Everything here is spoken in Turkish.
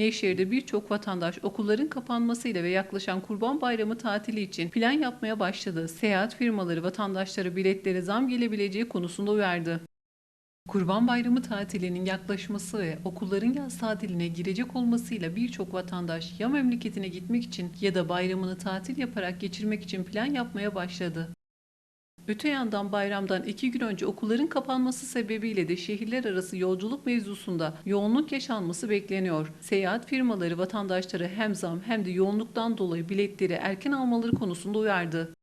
Nevşehir'de birçok vatandaş okulların kapanmasıyla ve yaklaşan Kurban Bayramı tatili için plan yapmaya başladı. Seyahat firmaları vatandaşlara biletlere zam gelebileceği konusunda uyardı. Kurban Bayramı tatilinin yaklaşması ve okulların yaz tatiline girecek olmasıyla birçok vatandaş ya memleketine gitmek için ya da bayramını tatil yaparak geçirmek için plan yapmaya başladı. Öte yandan bayramdan iki gün önce okulların kapanması sebebiyle de şehirler arası yolculuk mevzusunda yoğunluk yaşanması bekleniyor. Seyahat firmaları vatandaşları hem zam hem de yoğunluktan dolayı biletleri erken almaları konusunda uyardı.